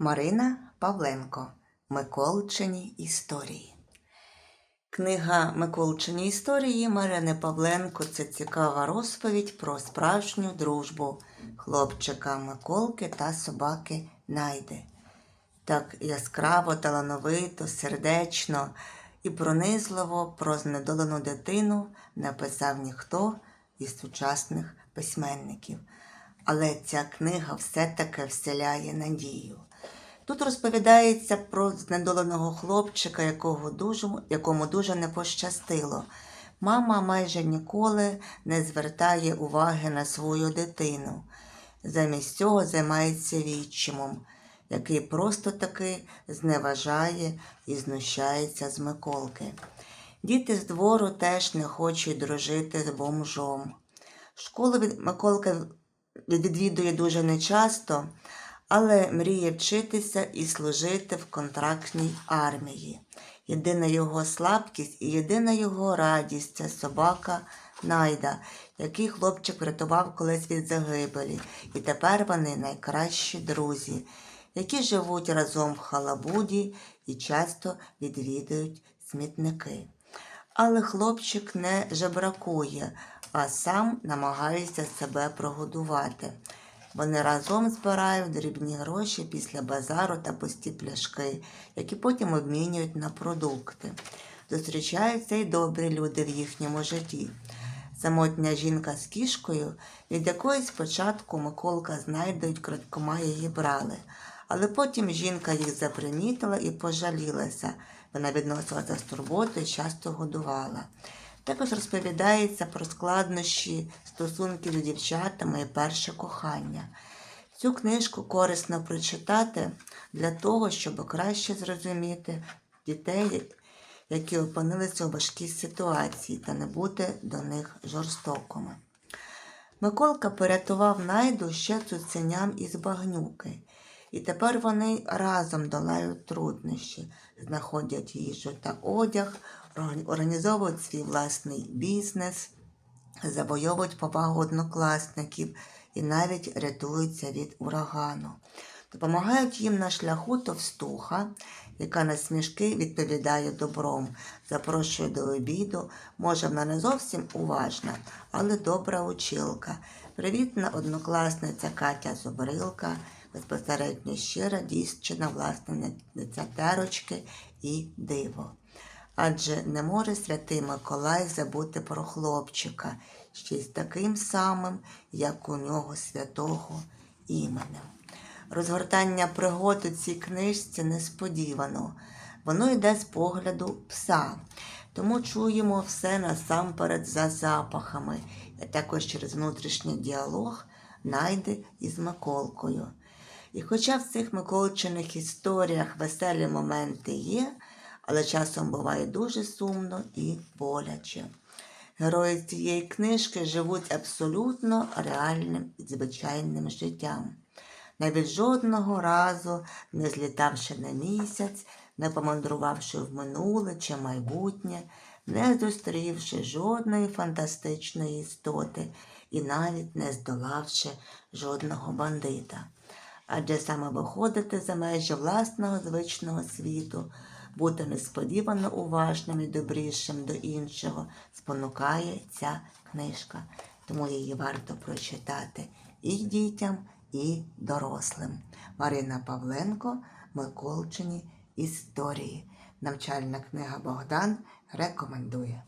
Марина Павленко Миколчині історії. Книга Миколчині історії Марини Павленко це цікава розповідь про справжню дружбу хлопчика Миколки та собаки Найди. Так яскраво, талановито, сердечно і пронизливо про знедолену дитину написав ніхто із сучасних письменників. Але ця книга все-таки вселяє надію. Тут розповідається про знедоленого хлопчика, якого дуже, якому дуже не пощастило. Мама майже ніколи не звертає уваги на свою дитину. Замість цього займається відчимом, який просто таки зневажає і знущається з Миколки. Діти з двору теж не хочуть дружити з бомжом. Школу від Миколка відвідує дуже нечасто, але мріє вчитися і служити в контрактній армії. Єдина його слабкість і єдина його радість це собака Найда, який хлопчик врятував колись від загибелі, і тепер вони найкращі друзі, які живуть разом в халабуді і часто відвідують смітники. Але хлопчик не жебракує, а сам намагається себе прогодувати. Вони разом збирають дрібні гроші після базару та пусті пляшки, які потім обмінюють на продукти. Зустрічаються й добрі люди в їхньому житті. Самотня жінка з кішкою, від якої спочатку Миколка знайдуть крадькома її брали, але потім жінка їх запримітила і пожалілася. Вона відносилася з турботою і часто годувала. Також розповідається про складнощі стосунків з дівчатами і перше кохання. Цю книжку корисно прочитати для того, щоб краще зрозуміти дітей, які опинилися у важкій ситуації, та не бути до них жорстокими. Миколка порятував найду ще цуценям із багнюки, і тепер вони разом долають труднощі, знаходять їжу та одяг, організовують свій власний бізнес, завойовують повагу однокласників і навіть рятуються від урагану. Допомагають їм на шляху товстуха, яка на смішки відповідає добром, запрошує до обіду, може вона не зовсім уважна, але добра училка, привітна однокласниця Катя Зубрилка, безпосередньо щира дівчина власниця терочки і диво. Адже не може святий Миколай забути про хлопчика, ще й з таким самим, як у нього святого іменем. Розгортання пригод у цій книжці несподівано. Воно йде з погляду пса, тому чуємо все насамперед за запахами, а також через внутрішній діалог найде із Миколкою. І хоча в цих Миколчиних історіях веселі моменти є, але часом буває дуже сумно і боляче. Герої цієї книжки живуть абсолютно реальним і звичайним життям. Навіть жодного разу не злітавши на місяць, не помандрувавши в минуле чи майбутнє, не зустрівши жодної фантастичної істоти і навіть не здолавши жодного бандита. Адже саме виходити за межі власного звичного світу, бути несподівано уважним і добрішим до іншого, спонукає ця книжка. Тому її варто прочитати і дітям, і дорослим. Марина Павленко, Миколчині історії. Навчальна книга Богдан рекомендує.